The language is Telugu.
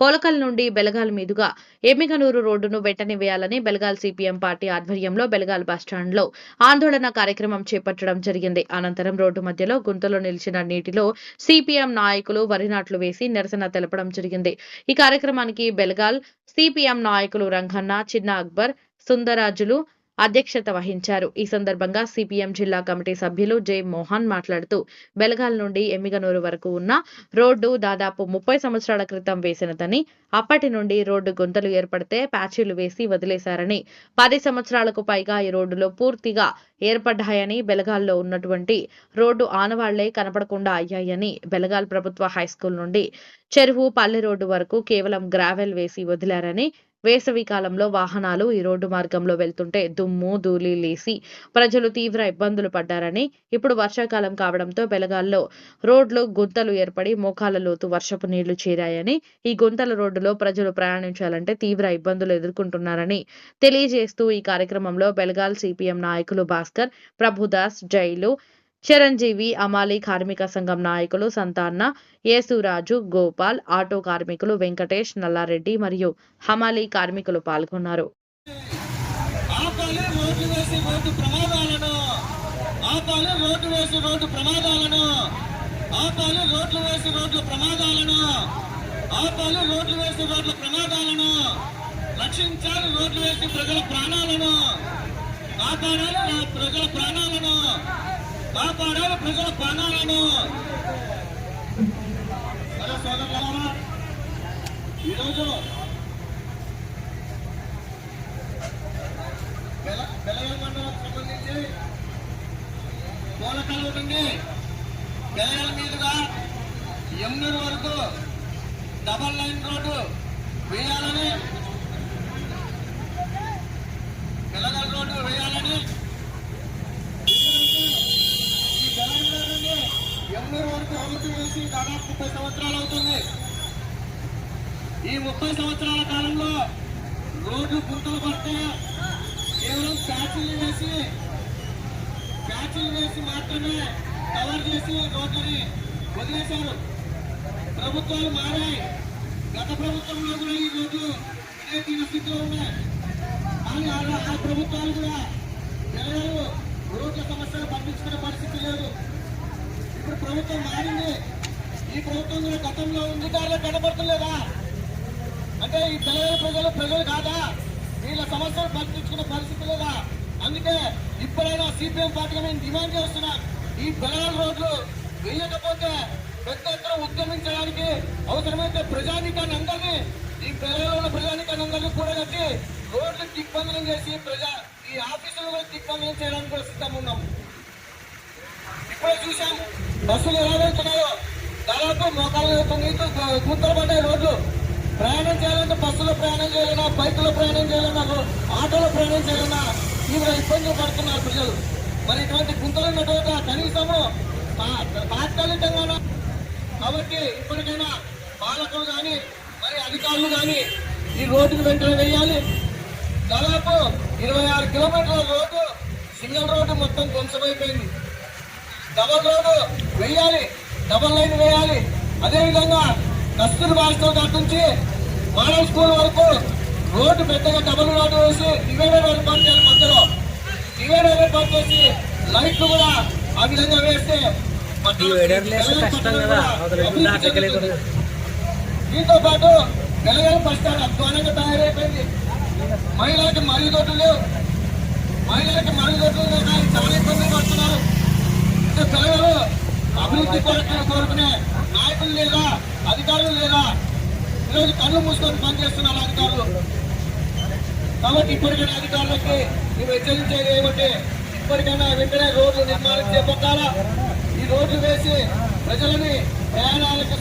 పోలకల్ నుండి బెలగాల్ మీదుగా ఎమ్మిగనూరు రోడ్డును వెంటనే వేయాలని బెలగాల్ సిపిఎం పార్టీ ఆధ్వర్యంలో బెలగాల్ బస్టాండ్లో ఆందోళన కార్యక్రమం చేపట్టడం జరిగింది. అనంతరం రోడ్డు మధ్యలో గుంతలో నిలిచిన నీటిలో సిపిఎం నాయకులు వరి నాట్లు వేసి నిరసన తెలపడం జరిగింది. ఈ కార్యక్రమానికి బెలగాల్ సిపిఎం నాయకులు రంగన్న చిన్న అక్బర్ సుందరాజులు అధ్యక్షత వహించారు. ఈ సందర్భంగా సిపిఎం జిల్లా కమిటీ సభ్యులు జె మోహన్ మాట్లాడుతూ బెలగాల్ నుండి ఎమ్మిగనూరు వరకు ఉన్న రోడ్డు దాదాపు ముప్పై సంవత్సరాల క్రితం వేసినదని అప్పటి నుండి రోడ్డు గుంతలు ఏర్పడితే ప్యాచీలు వేసి వదిలేశారని పది సంవత్సరాలకు పైగా ఈ రోడ్డులో పూర్తిగా ఏర్పడ్డాయని బెలగాల్లో ఉన్నటువంటి రోడ్డు ఆనవాళ్ళే కనపడకుండా అయ్యాయని బెలగాల్ ప్రభుత్వ హైస్కూల్ నుండి చెరువు పల్లె రోడ్డు వరకు కేవలం గ్రావెల్ వేసి వదిలారని వేసవి కాలంలో వాహనాలు ఈ రోడ్డు మార్గంలో వెళ్తుంటే దుమ్ము ధూళి లేసి ప్రజలు తీవ్ర ఇబ్బందులు పడ్డారని ఇప్పుడు వర్షాకాలం కావడంతో బెలగాల్లో రోడ్లు గుంతలు ఏర్పడి మోకాల లోతు వర్షపు నీళ్ళు చేరాయని ఈ గుంతల రోడ్డులో ప్రజలు ప్రయాణించాలంటే తీవ్ర ఇబ్బందులు ఎదుర్కొంటున్నారని తెలియజేస్తూ ఈ కార్యక్రమంలో బెలగాల్ సిపిఎం నాయకులు భాస్కర్ ప్రభుదాస్ జైలు చిరంజీవి అమాలి కార్మిక సంఘం నాయకులు సంతాన్న యేసురాజు గోపాల్ ఆటో కార్మికులు వెంకటేష్ నల్లారెడ్డి మరియు హమాలి కార్మికులు పాల్గొన్నారు. రక్షించాలి రోడ్లు వేసి ప్రజల ప్రాణాలను. కాపాడాలి ప్రజల ప్రాణాలను. కాపాడాలి ప్రజల ప్రాణాలను. సరే సోదరులారా ఈరోజు బెల- బెలగల్ సంబంధించి మీదుగా ఎమ్నూరు వరకు డబల్ లైన్ రోడ్డు వేయాలని బెలగల్ రోడ్డు వేయాలని ఈ బెలగల్ నుండి ఎమ్నూరు వరకు రోడ్డు వేసి దాదాపు ముప్పై సంవత్సరాలు అవుతుంది ఈ ముప్పై సంవత్సరాల కాలంలో రోడ్లు గుంతలు పడితే కేవలం ప్యాచులు వేసి ప్యాచులు వేసి మాత్రమే కవర్ చేసి రోడ్లని వదిలేశారు. ప్రభుత్వాలు మారాయి. గత ప్రభుత్వంలో కూడా ఈ రోడ్లు ఇదే స్థితిలో ఉన్నాయి కానీ ఆ ప్రభుత్వాలు కూడా జనాలు రోడ్ల సమస్యలు పట్టించుకునే పరిస్థితి లేదు. ఇప్పుడు ప్రభుత్వం మారింది. ఈ ప్రభుత్వం కూడా గతంలో ఉంది దారిలో కనబడతలేదా? అంటే ఈ తెలంగాణ ప్రజలు ప్రజలు కాదా? వీళ్ళ సమస్యలు పట్టించుకునే పరిస్థితి లేదా? అందుకే ఇప్పుడైనా సిపిఎం పార్టీగా మేము డిమాండ్ చేస్తున్నాం ఈ బెలగల్ రోడ్లు వేయకపోతే పెద్ద ఎత్తున ఉద్యమించడానికి అవసరమైతే ప్రజానికాన్ని అందరినీ ఈ బెలగల్ ఉన్న ప్రజానికాన్ని అందరినీ కూడా కట్టి రోడ్లు దిగ్బంధనం చేసి ప్రజా ఈ ఆఫీసులను దిగ్బంధనం చేయడానికి కూడా సిద్ధంగా ఉన్నాం ఇప్పుడే చూసాం బస్సులు ఎలా వెళ్తున్నాయో. దాదాపు మోకాలు నీకు గుంతలు పడ్డాయి రోడ్లు. ప్రయాణం చేయాలంటే బస్సులో ప్రయాణం చేయాలన్నా బైకులో ప్రయాణం చేయాలన్నా ఆటోలో ప్రయాణం చేయాలన్నా తీవ్ర ఇబ్బందులు పడుతున్నారు ప్రజలు. మరి ఇటువంటి గుంతలు ఉన్నటువంటి కనీసము తాత్కాలికంగా కాబట్టి ఇప్పటికైనా పాలకులు కానీ మరి అధికారులు కానీ ఈ రోడ్డును వెంటనే వేయాలి దాదాపు ఇరవై ఆరు కిలోమీటర్ల రోడ్డు సింగిల్ రోడ్డు మొత్తం ధ్వంసమైపోయింది. డబల్ రోడ్డు వేయాలి డబల్ లైన్ వేయాలి. అదేవిధంగా కస్తూరి హాస్టల్ కాడ నుంచి మోడల్ స్కూల్ వరకు రోడ్డు పెద్దగా డబల్ రోడ్డు వేసి డివైడర్ ఏర్పాటు చేయాలి మధ్యలో. డివైడర్ ఏర్పాటు చేసి లైట్లు కూడా ఆ విధంగా వేస్తే. దీంతో పాటు తెలంగాణ బస్ స్టాండ్ అధ్వానంగా తయారైపోయింది. మహిళలకు మరుగుదొడ్లు మహిళలకు మరుగుదొడ్లు చాలా ఇబ్బందులు పడుతున్నారు. ఇంకా తెలంగాణ అభివృద్ధి కొరకు కోరుకునే నాయకులు లేదా అధికారులు లేదా ఈరోజు కళ్ళు మూసుకొని పనిచేస్తున్నారు అధికారులు. కాబట్టి ఇప్పటికైనా అధికారులకి మేము హెచ్చరించేది ఏమంటే ఇప్పటికైనా వెంటనే రోడ్లు నిర్మాణం చేపట్టాలా? ఈ రోడ్లు వేసి ప్రజలని ప్రయాణాలకు